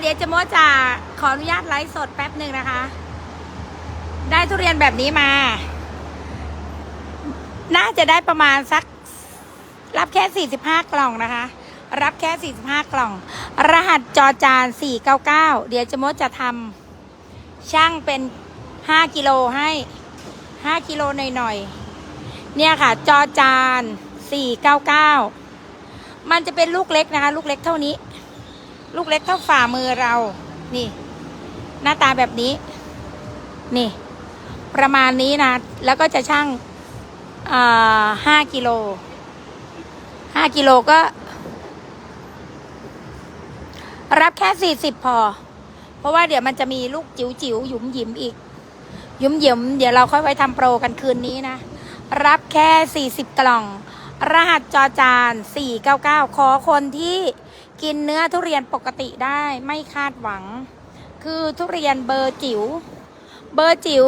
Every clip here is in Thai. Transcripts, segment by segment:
เดี๋ยวเจะโมจะขออนุญาตไลฟ์สดแป๊บหนึ่งนะคะ ได้ทุเรียนแบบนี้มา น่าจะได้ประมาณสัก รับแค่ 45 กล่องนะคะ รับแค่ 45 กล่อง รหัสจอจาน 499 เดี๋ยวเจะโมจะทำช่างเป็น 5 กิโลให้ 5 กิโลหน่อยๆ เนี่ยค่ะ จอจาน 499 มันจะเป็นลูกเล็กนะคะ ลูกเล็กเท่านี้ ลูกเล็กเท่าฝ่ามือเรา นี่ หน้าตาแบบนี้ นี่ ประมาณนี้นะ แล้วก็จะช่างห้ากิโลห้ากิโลก็ รับแค่สี่สิบพอ เพราะว่าเดี๋ยวมันจะมีลูกจิ๋วจิ๋วๆหยุมหยิมอีก หยุมหยิม เดี๋ยวเราค่อยไปทำโปรกันคืนนี้นะ รับแค่สี่สิบกล่อง รหัสจอจานสี่เก้าเก้าขอคนที่กินเนื้อทุเรียนปกติได้ไม่คาดหวัง คือทุเรียนเบอร์จิ๋วเบอร์จิ๋ว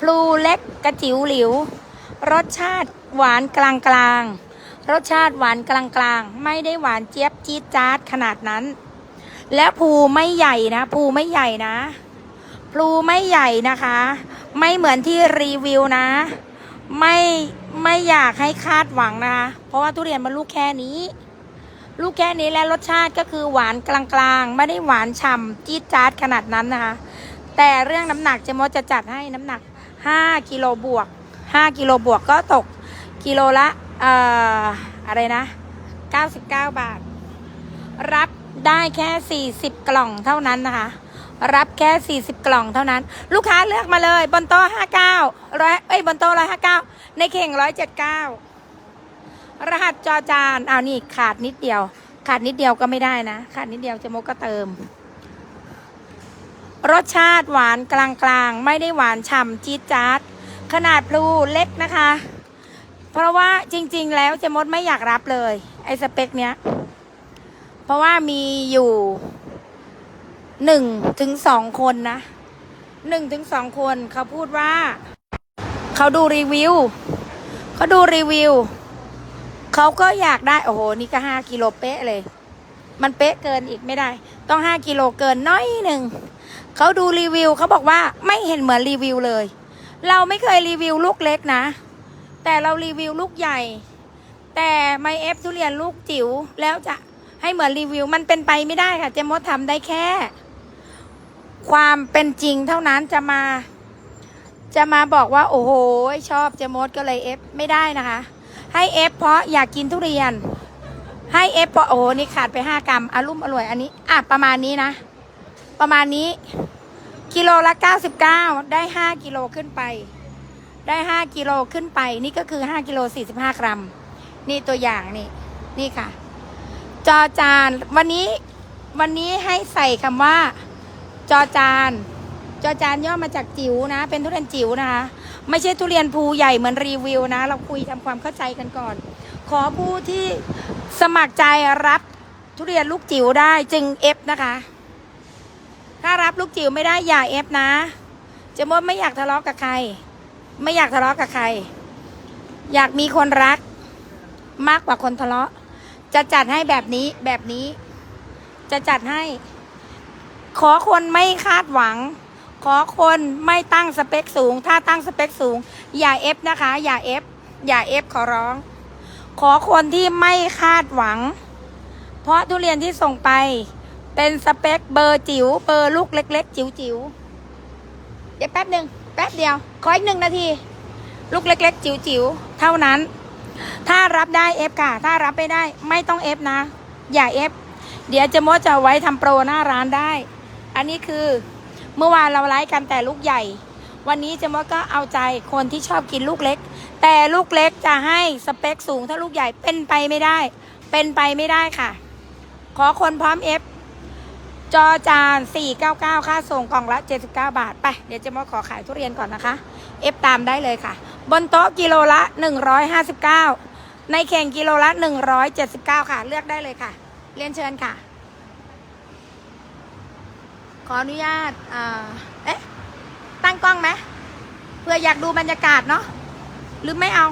พลูเล็กกระจิ๋วหลิว รสชาติหวานกลางกลางรสชาติหวานกลางกลางไม่ได้หวานเจี๊ยบจี๊ดจ๊าดขนาดนั้น และภูไม่ใหญ่นะภูไม่ใหญ่นะพลูไม่ใหญ่นะคะ ไม่เหมือนที่รีวิวนะ ไม่ไม่อยากให้คาดหวังนะคะ เพราะว่าทุเรียนมันลูกแค่นี้ ลูกแค่นี้และรสชาติก็คือหวานกลางๆ ไม่ได้หวานฉ่ำจี๊ดจ๊าดขนาดนั้นนะคะ แต่เรื่องน้ำหนักเจมดจะจัดให้น้ำหนัก 5กิโลบวก 5กิโลบวกก็ตกกิโลละเอ่ออะไรนะ 99 บาท รับได้แค่ 40 กล่องเท่านั้นนะคะ รับแค่ 40 กล่องเท่านั้น ลูกค้าเลือกมาเลย บนโต๊ะ59ร้อยเอ้ยบนโต๊ะ159 ในเข่ง 179 รหัสจอจานเอานี่ขาดนิดเดียว ขาดนิดเดียวก็ไม่ได้นะ ขาดนิดเดียวเจมดก็เติม รสชาติหวานกลางๆ ไม่ได้หวานฉ่ำจี๊ดจ๊าด ขนาดพลูเล็กนะคะ เพราะว่าจริง ๆ แล้วเจมดไม่อยากรับเลย ไอ้สเปคเนี้ย เพราะว่ามีอยู่ หนึ่งถึงสองคนนะหนึ่งถึงสองคนเขาพูดว่า เขาดูรีวิวเขาดูรีวิวเขาก็อยากได้ โอ้โห นี่ก็ห้ากิโลเป๊ะเลย มันเป๊ะเกินอีกไม่ได้ ต้องห้ากิโลเกินน้อยหนึ่งเขาดูรีวิวเขาบอกว่าไม่เห็นเหมือนรีวิวเลย เราไม่เคยรีวิวลูกเล็กนะ แต่เรารีวิวลูกใหญ่ แต่ไมเอฟทุเรียนลูกจิ๋วแล้วจะให้เหมือนรีวิวมันเป็นไปไม่ได้ค่ะ เจมดทำได้แค่ ความเป็นจริงเท่านั้นจะมา จะมาบอกว่า โอ้โห ชอบเจมดก็เลยเอฟไม่ได้นะคะ ให้เอฟเพราะอยากกินทุเรียน ให้เอฟเพราะโอ้โหนี่ขาดไปห้ากรัมอารมอร่อยอันนี้ อะ ประมาณนี้นะ ประมาณนี้ กิโลละ99ได้5กิโลขึ้นไป ได้5กิโลขึ้นไป นี่ก็คือ5กิโล45กรัม นี่ตัวอย่างนี่ นี่ค่ะ จอจานวันนี้วันนี้ให้ใส่คำว่า จอจานจอจานย่อมาจากจิ๋วนะ เป็นทุเรียนจิ๋วนะคะ ไม่ใช่ทุเรียนภูใหญ่เหมือนรีวิวนะ เราคุยทำความเข้าใจกันก่อน ขอผู้ที่สมัครใจรับทุเรียนลูกจิ๋วได้จึงเอฟนะคะ ถ้ารับลูกจิ๋วไม่ได้อย่าเอฟนะเจะมดไม่อยากทะเลาะกับใคร ไม่อยากทะเลาะกับใคร อยากมีคนรัก มากกว่าคนทะเลาะ จะจัดให้แบบนี้แบบนี้ จะจัดให้ ขอคนไม่คาดหวัง ขอคนไม่ตั้งสเปคสูง ถ้าตั้งสเปคสูง อย่าเอฟนะคะ อย่าเอฟอย่าเอฟขอร้อง ขอคนที่ไม่คาดหวัง เพราะทุเรียนที่ส่งไป เป็นสเปคเบอร์จิ๋วเบอร์ลูกเล็ก ๆ จิ๋วจิ๋วๆเดี๋ยวแป๊บหนึ่งแป๊บเดียว ขออีกหนึ่งนาที ลูกเล็ก ๆ จิ๋วจิ๋วๆเท่านั้น ถ้ารับได้เอฟค่ะ ถ้ารับไม่ได้ไม่ต้องเอฟนะ อย่าเอฟเดี๋ยวจะมดจะไว้ทำโปรหน้าร้านได้ อันนี้คือเมื่อวานเราไลฟ์กันแต่ลูกใหญ่ วันนี้เจะมดก็เอาใจคนที่ชอบกินลูกเล็ก แต่ลูกเล็กจะให้สเปคสูงถ้าลูกใหญ่เป็นไปไม่ได้ เป็นไปไม่ได้ค่ะ ขอคนพร้อมเอฟจอจาน 499 ค่าส่งกล่องละ 79 บาท ไป เดี๋ยวจะมาขอขายทุเรียนก่อนนะคะ เอฟตามได้เลยค่ะ บนโต๊ะกิโลละ 159 ในเข่งกิโลละ 179 ค่ะ เลือกได้เลยค่ะ เรียนเชิญค่ะ ขออนุญาตอ่าเอ๊ะ ตั้งกล้องไหมเพื่ออยากดูบรรยากาศเนาะ หรือไม่เอา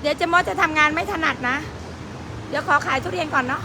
เดี๋ยวเจะมอจะทำงานไม่ถนัดนะ เดี๋ยวขอขายทุเรียนก่อนเนาะ